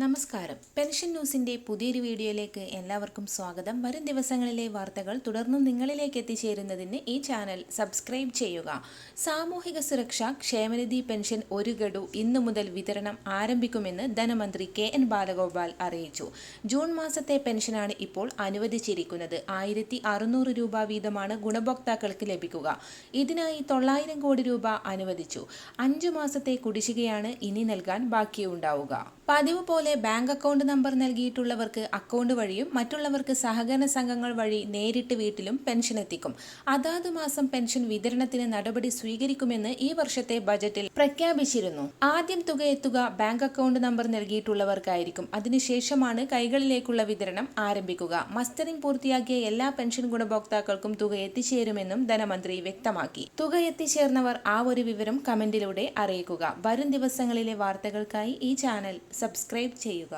നമസ്കാരം. പെൻഷൻ ന്യൂസിന്റെ പുതിയൊരു വീഡിയോയിലേക്ക് എല്ലാവർക്കും സ്വാഗതം. വരും ദിവസങ്ങളിലെ വാർത്തകൾ തുടർന്നും നിങ്ങളിലേക്ക് എത്തിച്ചേരുന്നതിന് ഈ ചാനൽ സബ്സ്ക്രൈബ് ചെയ്യുക. സാമൂഹിക സുരക്ഷ ക്ഷേമനിധി പെൻഷൻ ഒരു ഗഡു ഇന്നു മുതൽ വിതരണം ആരംഭിക്കുമെന്ന് ധനമന്ത്രി കെ എൻ ബാലഗോപാൽ അറിയിച്ചു. ജൂൺ മാസത്തെ പെൻഷനാണ് ഇപ്പോൾ അനുവദിച്ചിരിക്കുന്നത്. ആയിരത്തി അറുന്നൂറ് രൂപ വീതമാണ് ഗുണഭോക്താക്കൾക്ക് ലഭിക്കുക. ഇതിനായി തൊള്ളായിരം കോടി രൂപ അനുവദിച്ചു. അഞ്ചു മാസത്തെ കുടിശ്ശികയാണ് ഇനി നൽകാൻ ബാക്കിയുണ്ടാവുക. പതിവ് പോലെ ബാങ്ക് അക്കൗണ്ട് നമ്പർ നൽകിയിട്ടുള്ളവർക്ക് അക്കൗണ്ട് വഴിയും മറ്റുള്ളവർക്ക് സഹകരണ സംഘങ്ങൾ വഴി നേരിട്ട് വീട്ടിലും പെൻഷൻ എത്തിക്കും. അതാത് മാസം പെൻഷൻ വിതരണത്തിന് നടപടി സ്വീകരിക്കുമെന്ന് ഈ വർഷത്തെ ബജറ്റിൽ പ്രഖ്യാപിച്ചിരുന്നു. ആദ്യം തുക എത്തുക ബാങ്ക് അക്കൗണ്ട് നമ്പർ നൽകിയിട്ടുള്ളവർക്കായിരിക്കും. അതിനുശേഷമാണ് കൈകളിലേക്കുള്ള വിതരണം ആരംഭിക്കുക. മസ്റ്ററിംഗ് പൂർത്തിയാക്കിയ എല്ലാ പെൻഷൻ ഗുണഭോക്താക്കൾക്കും തുക എത്തിച്ചേരുമെന്നും ധനമന്ത്രി വ്യക്തമാക്കി. തുക എത്തിച്ചേർന്നവർ ആ ഒരു വിവരം കമന്റിലൂടെ അറിയിക്കുക. വരും ദിവസങ്ങളിലെ വാർത്തകൾക്കായി ഈ ചാനൽ സബ്സ്ക്രൈബ് ചെയ്യുക